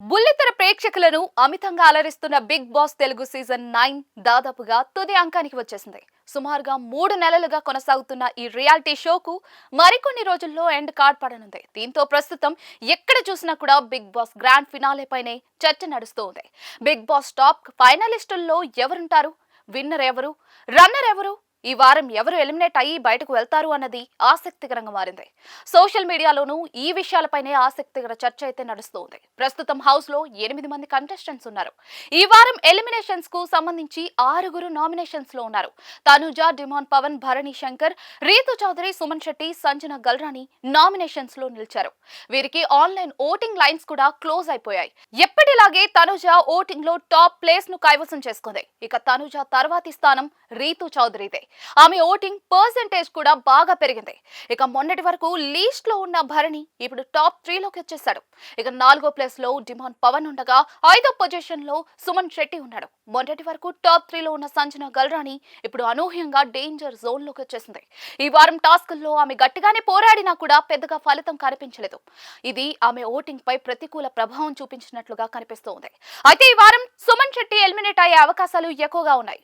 బుల్లితెర ప్రేక్షకులను అమితంగా అలరిస్తున్న Bigg Boss Telugu season nine దాదాపుగా తుది అంకానికి వచ్చేసింది. సుమారుగా మూడు నెలలుగా కొనసాగుతున్న ఈ రియాలిటీ షోకు మరికొన్ని రోజుల్లో ఎండ్ కార్డ్ పడనుంది. దీంతో ప్రస్తుతం ఎక్కడ చూసినా కూడా బిగ్ బాస్ గ్రాండ్ ఫినాలే పైనే చర్చ నడుస్తూ ఉంది. బిగ్ బాస్ టాప్ ఫైనలిస్టుల్లో ఎవరుంటారు? విన్నర్ ఎవరు? రన్నర్ ఎవరు? ఈ వారం ఎవరు ఎలిమినేట్ అయ్యి బయటకు వెళ్తారు అన్నది ఆసక్తికరంగా మారింది. సోషల్ మీడియాలోనూ ఈ విషయాలపైనే ఆసక్తికర చర్చ అయితే నడుస్తోంది. ప్రస్తుతం హౌస్లో ఎనిమిది మంది కంటెస్టెంట్స్ ఉన్నారు. ఈ వారం ఎలిమినేషన్స్కు సంబంధించి ఆరుగురు నామినేషన్స్లో ఉన్నారు. తనుజ డిమాన్ పవన్ భరణి శంకర్ రీతు చౌదరి సుమన్ శెట్టి సంజన గల్రాని నామినేషన్స్లో నిలిచారు. వీరికి ఆన్లైన్ ఓటింగ్ లైన్స్ కూడా క్లోజ్ అయిపోయాయి. ఎప్పటిలాగే తనుజ ఓటింగ్లో టాప్ ప్లేస్ను కైవసం చేసుకుంది. ఇక తనుజ తర్వాతి స్థానం రీతు చౌదరిదే. ఆమె ఓటింగ్ పర్సెంటేజ్ కూడా బాగా పెరిగింది. ఇక మొన్నటి వరకు లీస్ట్లో ఉన్న భరణి ఇప్పుడు టాప్ త్రీలోకి వచ్చేసాడు ఇక నాలుగో ప్లేస్లో డిమాండ్ పవన్ ఉండగా ఐదో పొజిషన్లో సుమన్ శెట్టి ఉన్నాడు. మొన్నటి వరకు టాప్ త్రీలో ఉన్న సంజన గల్రాణి ఇప్పుడు అనూహ్యంగా డేంజర్ జోన్లోకి వచ్చేసింది. ఈ వారం టాస్క్ల్లో ఆమె గట్టిగానే పోరాడినా కూడా పెద్దగా ఫలితం కనిపించలేదు. ఇది ఆమె ఓటింగ్ పై ప్రతికూల ప్రభావం చూపించినట్లుగా కనిపిస్తోంది. అయితే ఈ వారం సుమన్ శెట్టి ఎలిమినేట్ అయ్యే అవకాశాలు ఎక్కువగా ఉన్నాయి.